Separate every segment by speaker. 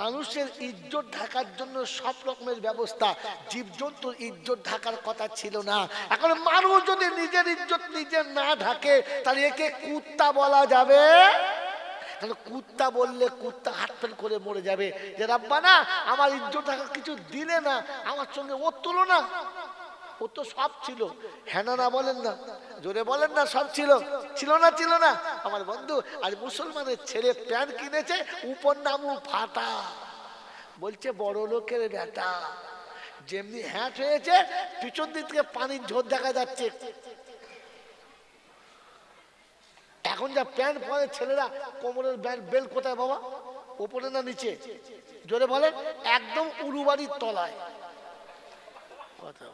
Speaker 1: মানুষের ইজ্জত ঢাকার জন্য সব রকমের ব্যবস্থা। জীবজন্তুর ইজ্জত ঢাকার কথা ছিল না। এখন মানুষ যদি নিজের ইজ্জত নিজে না ঢাকে, তাহলে একে কুত্তা বলা যাবে। তাহলে কুত্তা বললে কুত্তা হাটফেল করে মরে যাবে? যে রাব্বা না আমার ইজ্জত ঢাকা কিছু দিলে না, আমার সঙ্গে ওর তুলনা। ও তো সব ছিল। হ্যাঁ না বলেন না, জোরে বলেন না, সব ছিল। ছিল না ছিল না। আমার বন্ধু আর মুসলমানের ছেলে প্যান্ট কিনেছে, উপর নামু ফাটা। বলছে, বড় লোকের বেটা যেমনি হ্যাট হয়েছে, পিছন দিক থেকে পানির ঝোর দেখা যাচ্ছে। এখন যা প্যান্ট পরে ছেলেরা কোমরের ব্যান্ড বেল কোথায় বাবা? ওপরে না নিচে? জোরে বলেন, একদম উলুবাড়ির তলায়। কথা।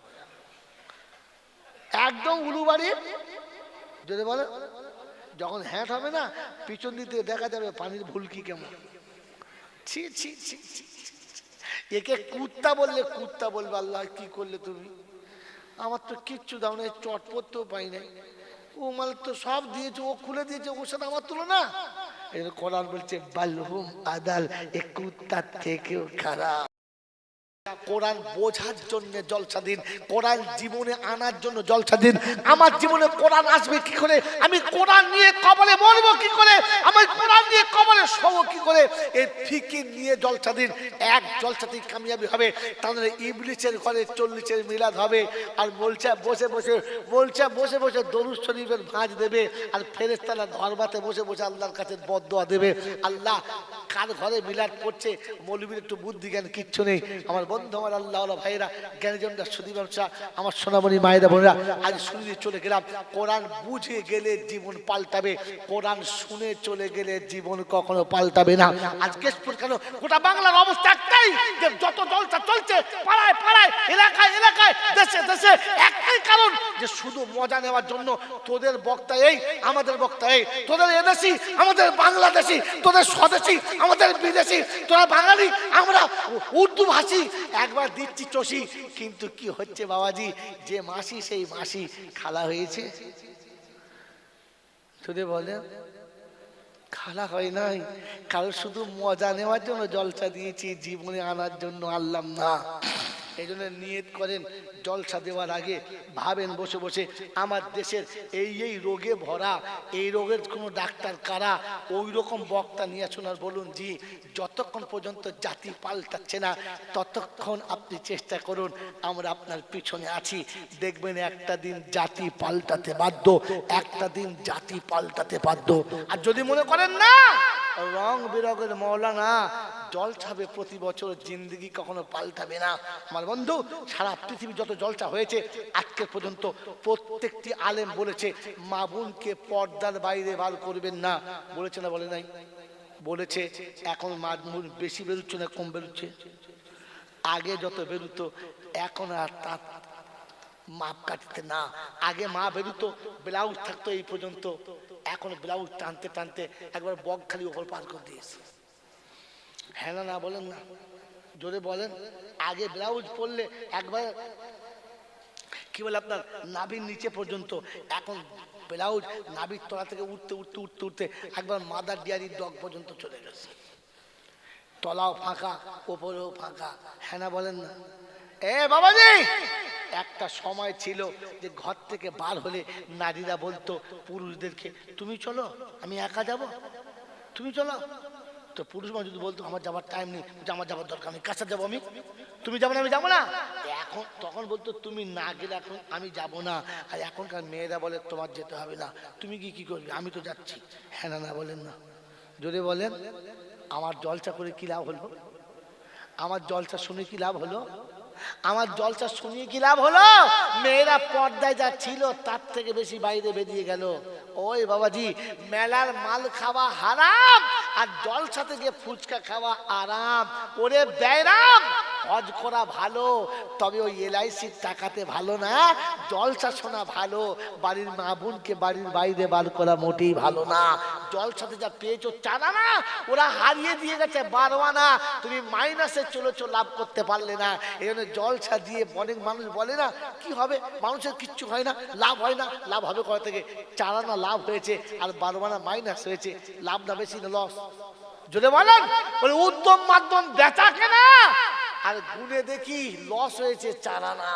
Speaker 1: একদম উলুবাড়ি যদি বলে, যখন হ্যাট হবে না, পিছন দিতে দেখা যাবে পানির ভুলকি কেমন। ছি ছি ছি ছি। একে কুত্তা বললে কুত্তা বলবে, আল্লাহ, কি করলে তুমি? আমার তো কিচ্ছু দাও চট পড়তেও পাই নাই। ও মাল তো সব দিয়েছে, ও খুলে দিয়েছে, ওর সাথে আমার তুলনা। কোরআন বলছে বালহুম আদাল, এ কুত্তার থেকেও খারাপ। কোরআন বোঝার জন্য জলসা দিন কোরআন জীবনে আনার জন্য জলসা দিন আমার জীবনে কোরআন আসবে কি করে? আমি কোরআন নিয়ে কবলে মরবো কি করে? আমার কোরআন নিয়ে কবলে শোবো কি করে? এই ফিকির নিয়ে জলসা দিন এক জলসাতেই কামিয়াবি হবে, তাহলে ইবলিসের ঘরে চল্লিশের মিলাদ হবে, আর বলছে, বসে বসে, বলছে, বসে বসে দরুদ শরীফের ভাঁজ দেবে, আর ফেরেস্তারা ঘর বাতে বসে বসে আল্লাহর কাছে বদোয়া দেবে। আল্লাহ, কার ঘরে মিলাদ করছে মৌলবীর একটু বুদ্ধি জ্ঞান কিচ্ছু নেই। আমার বন্ধু আমার আল্লাহ ভাইরা জ্ঞানীজনরা সুদী ব্যবসা, আমার সোনামণি মায়েরা, বোনেরা, আজ শুনে চলে গেলাম। কোরআন বুঝে গেলে জীবন পাল্টাবে, কোরআন শুনে চলে গেলে জীবন কখনো পাল্টাবে না। আজকে গোটা বাংলার অবস্থা একটাই যে যত জলটা চলছে, পাড়ায় পাড়ায় এলাকায় এলাকায়, দেশে দেশে একটাই কারণ যে শুধু মজা নেওয়ার জন্য তোদের বক্তা এই, আমাদের বক্তা এই, তোদের এদেশি, আমাদের বাংলাদেশি, তোদের স্বদেশি, আমাদের বিদেশি, তোরা বাঙালি, আমরা উর্দু ভাষী। একবার দিচ্ছি চষি, কিন্তু কি হচ্ছে বাবাজি? যে মাসি, সেই মাসি খালা হয়েছে। শুধু বলে, খালা হয় নাই। কারও শুধু মজা নেওয়ার জন্য জলসা দিয়েছি, জীবনে আনার জন্য আনলাম না। এই জন্য নিয়ত করেন, জলসা দেওয়ার আগে ভাবেন বসে বসে, আমার দেশের এই এই রোগে ভরা, এই রোগের কোনো ডাক্তার কারা? ওই রকম বক্তা নিয়ে আসুন আর বলুন, জি, যতক্ষণ পর্যন্ত জাতি পাল্টাচ্ছে না, ততক্ষণ আপনি চেষ্টা করুন, আমরা আপনার পিছনে আছি। দেখবেন একটা দিন জাতি পাল্টাতে বাধ্য, একটা দিন জাতি পাল্টাতে বাধ্য। আর যদি মনে করেন না, রং বেরঙের মৌলানা জল ছাবে প্রতি বছর জিন্দগি কখনো পাল্টাবে না। আমার বন্ধু, সারা পৃথিবী যত জলসা হয়েছে, আজকে পর্যন্ত প্রত্যেকটি আলেম বলেছে, মা বোনকে পর্দার বাইরে বার করবেন না। বলেছে না বলে নাই? বলেছে, এখন মা বোন বেশি বেরোচ্ছে না কম বেরোচ্ছে? আগে যত বেরোতো, এখন আর তা মাপ কাটতে না। আগে মা বেরোতো, ব্লাউজ থাকতো এই পর্যন্ত। এখন ব্লাউজ টানতে টানতে একবার বক খালি ওপর পার করে দিয়েছে। হ্যাঁ না বলেন না। জোরে বলেন। আগে ব্লাউজ পরলে একবার, কি বলে আপনার, নাভির নিচে পর্যন্ত। এখন ব্লাউজ নাভির তলা থেকে উঠতে উঠতে উঠতে উঠতে একবার মাদার ডিয়ারির ডগ পর্যন্ত চলে গেছে। তলাও ফাঁকা, ওপরেও ফাঁকা। হ্যাঁ বলেন না। এ বাবাজি! একটা সময় ছিল যে ঘর থেকে বার হলে নারীরা বলতো, পুরুষদেরকে, তুমি চলো, আমি একা যাব। তুমি চলো। তো পুরুষ মানুষ যদি বলতো, আমার যাবার টাইম নেই আমার যাবার দরকার, আমি কাছে যাব আমি? তুমি যাব না, আমি যাব না? এখন, তখন বলতো, তুমি না গেলে এখন আমি যাব না। আর এখনকার মেয়েরা বলে, তোমার যেতে হবে না। তুমি কি কি করবে? আমি তো যাচ্ছি। হ্যাঁ না না বলেন না। যদি বলেন, আমার জলসা করে কি লাভ হলো? আমার জলসা শুনে কি লাভ হলো? আমার জলসা শুনিয়ে কি লাভ হলো? মেয়েরা পর্দায় যা ছিল, তার থেকে বেশি বাইরে বেরিয়ে গেল। ওই বাবাজি, মেলার মাল খাওয়া হারাম আর জলসাতে গিয়ে ফুচকা খাওয়া আরাম। ওরে ব্যারাম হজ করা ভালো, তবে ওই এলআইসির টাকাতে ভালো না, জলসা শোনা ভালো, বাড়ির মা বোনকে বাড়ির বাইরে বার করা মোটেই ভালো না। জলসাতে যা পেয়েছ চানা না ওরা হারিয়ে দিয়ে গেছে বারোয়ানা, তুমি মাইনাসে চলেছো, লাভ করতে পারলে না। এই জন্য জলসা দিয়ে অনেক মানুষ বলে না, কি হবে? মানুষের কিচ্ছু হয় না, লাভ হয় না, লাভ হবে কোথা থেকে? চারানা লাভ হয়েছে, আর বারোয়ানা মাইনাস হয়েছে, লাভ না বেশি না লস যদি বলেন? বলে, উত্তম মাধ্যম বেচা কেনা আর গুনে দেখি লস হয়েছে চারানা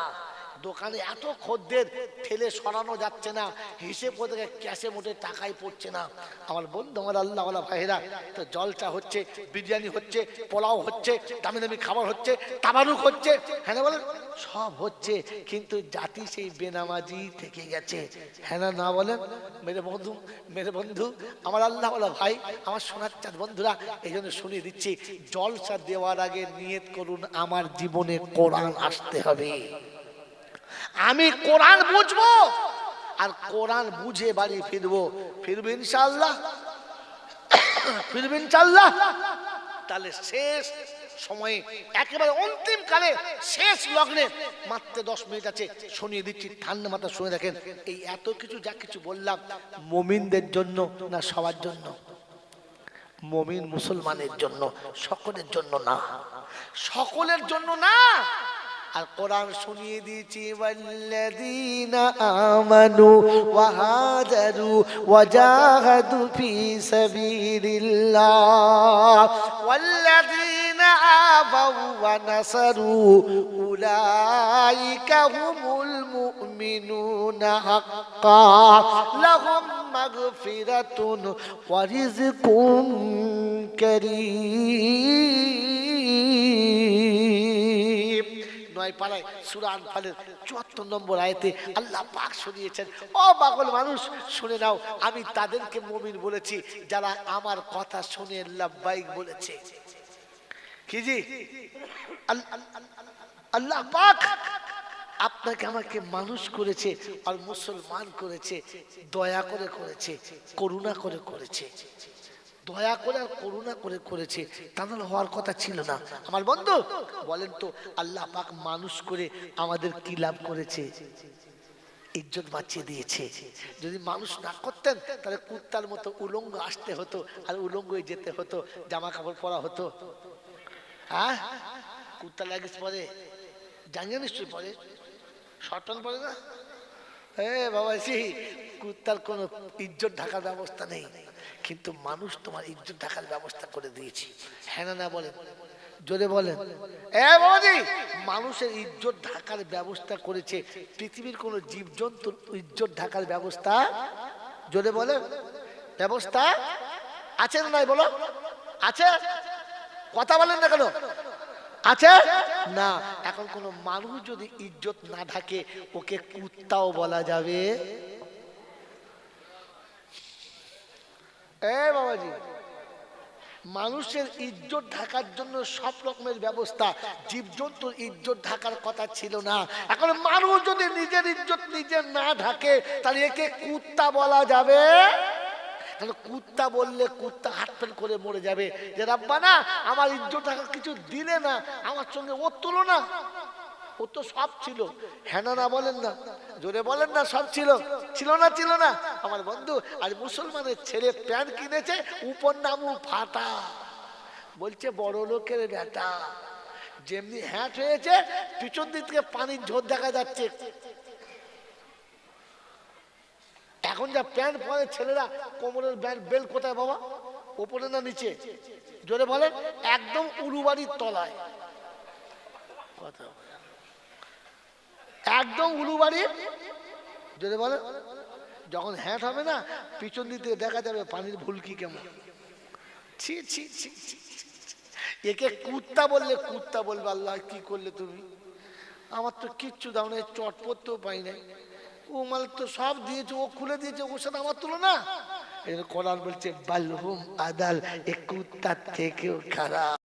Speaker 1: দোকানে এত খদ্দের ঠেলে সরানো যাচ্ছে না, হিসেব করে ক্যাশে মোটে টাকাই পড়ছে না। আমার বন্ধু, আমার আল্লাহ আল্লাহ ভাইরা তো জলটা হচ্ছে, বিরিয়ানি হচ্ছে, পোলাও হচ্ছে, দামি দামি খাবার হচ্ছে তাবারুক হচ্ছে হ্যাঁ বলেন? সব হচ্ছে, কিন্তু জাতি সেই বেনামাজি থেকে গেছে। হ্যাঁ না বলেন? মেরে বন্ধু মেরে বন্ধু, আমার আল্লাহ ভাই, আমার সোনার চাঁদ বন্ধুরা, এই জন্য শুনিয়ে দিচ্ছি, জলসা দেওয়ার আগে নিয়ত করুন, আমার জীবনে কোরআন আসতে হবে। আমি কোরআন বুঝব আর কোরআন বুঝে বাড়ি ফিরবো। ফিরবো ইনশাল্লাহ ফিরবো ইনশাল্লাহ তাহলে শেষ সময়ে একেবারে অন্তিম কালে শেষ লগ্নে মাত্র দশ মিনিট আছে। শুনিয়ে দিচ্ছি, ঠান্ডা মাথা শুনে দেখেন। এই এত কিছু, যা কিছু বললাম, মমিনদের জন্য না সবার জন্য? মমিন মুসলমানের জন্য, সকলের জন্য না। সকলের জন্য না। আর কোরআন শুনিয়ে দিয়েছি ওয়াল্লাযীনা আমানু ওয়া হাজারু ওয়া জাহাদু ফি সাবিলিল্লাহ ওয়াল্লাযীনা আবাউ ওয়া নাসারু উলাইকা হুমুল মুমিনুনা হাক্কা লাহুম মাগফিরাতুন ওয়া রিজকুম কারীম চুয়াত্তর নম্বর শুনিয়েছেন মানুষ, শুনে আমি তাদেরকে মমিন বলেছি, যারা আমার কথা শুনে লাব্বাইক বলেছে। কি জি? আল- আল- আল- আল্লাহ পাক আপনাকে আমাকে মানুষ করেছে আর মুসলমান করেছে, দয়া করে করেছে, করুণা করে করেছে। দয়া করে আর করুণা করে করেছে তাহলে হওয়ার কথা ছিল না। আমার বন্ধু, বলেন তো, আল্লাহ পাক মানুষ করে আমাদের কি লাভ করেছে? ইজ্জত বাঁচিয়ে দিয়েছে। যদি মানুষ না করতেন, তাহলে কুত্তার মতো উলঙ্গ আসতে হতো, আর উলঙ্গই যেতে হতো জামা কাপড় পরা হতো। হ্যাঁ? কুত্তা লাগেজ পরে? জানিয়ে নিশ্চয়ই পরে। শর্টন পরে না? এ বাবা কুত্তার কোনো ইজ্জত ঢাকার ব্যবস্থা নেই। কিন্তু মানুষ তোমার ইজ্জত ঢাকার ব্যবস্থা করে দিয়েছি। হ্যাঁ না বলেন। জোরে বলেন। মানুষের ইজ্জত ঢাকার ব্যবস্থা করেছে। পৃথিবীর কোন জীবজন্তুর ইজ্জত ঢাকার ব্যবস্থা? জোরে বলেন। ব্যবস্থা আছে না নাই বলো? আছে? কথা বলেন না কেন? আছে? না। এখন কোন মানুষ যদি ইজ্জত না ঢাকে, ওকে কুত্তাও বলা যাবে। বাবাজি, মানুষের ইজ্জত ঢাকার জন্য সব রকমের ব্যবস্থা, জীবজন্তুর ইজ্জত ঢাকার কথা ছিল না। এখন মানুষ যদি নিজের ইজ্জত নিজে না ঢাকে, তাহলে একে কুত্তা বলা যাবে? তাহলে কুত্তা বললে কুত্তা হাটফেল করে মরে যাবে। যে রাব্বা না, আমার ইজ্জত ঢাকার কিছু দিলে না, আমার সঙ্গে ওর তুলনা। ও তো সব ছিল। হ্যাঁ না না বলেন না। জোরে বলেন না, সব ছিল। ছিল না ছিল না। আমার বন্ধু, আজ মুসলমানের ছেলে প্যান্ট কিনেছে, উপর নামু ফাটা। বলছে, বড় লোকের বেটা যেমনি হ্যাট হয়েছে, পিছন দিক থেকে পানির ঝোর দেখা যাচ্ছে। এখন যা প্যান্ট পরে ছেলেরা কোমরের ব্যান্ড বেল কোথায় বাবা? ওপরে না নিচে? জোরে বলেন, একদম উলুবাড়ির তলায়। কথা। একদম উলুবাড়ি যদি বলে, যখন হ্যাট হবে না, পিছন থেকে দেখা যাবে পানির ভুলকি কেমন। ছি ছি ছি ছি। একে কুত্তা বললে কুত্তা বলবে, আল্লাহ, কি করলে তুমি? আমার তো কিচ্ছু দাও না চট পড়তেও পাই নাই। ও মাল তো সব দিয়েছে, ও খুলে দিয়েছে, ওর সাথে আমার তুলনা। এর কোরআন বলছে বালহুম আদাল, এ কুত্তার থেকেও খারাপ।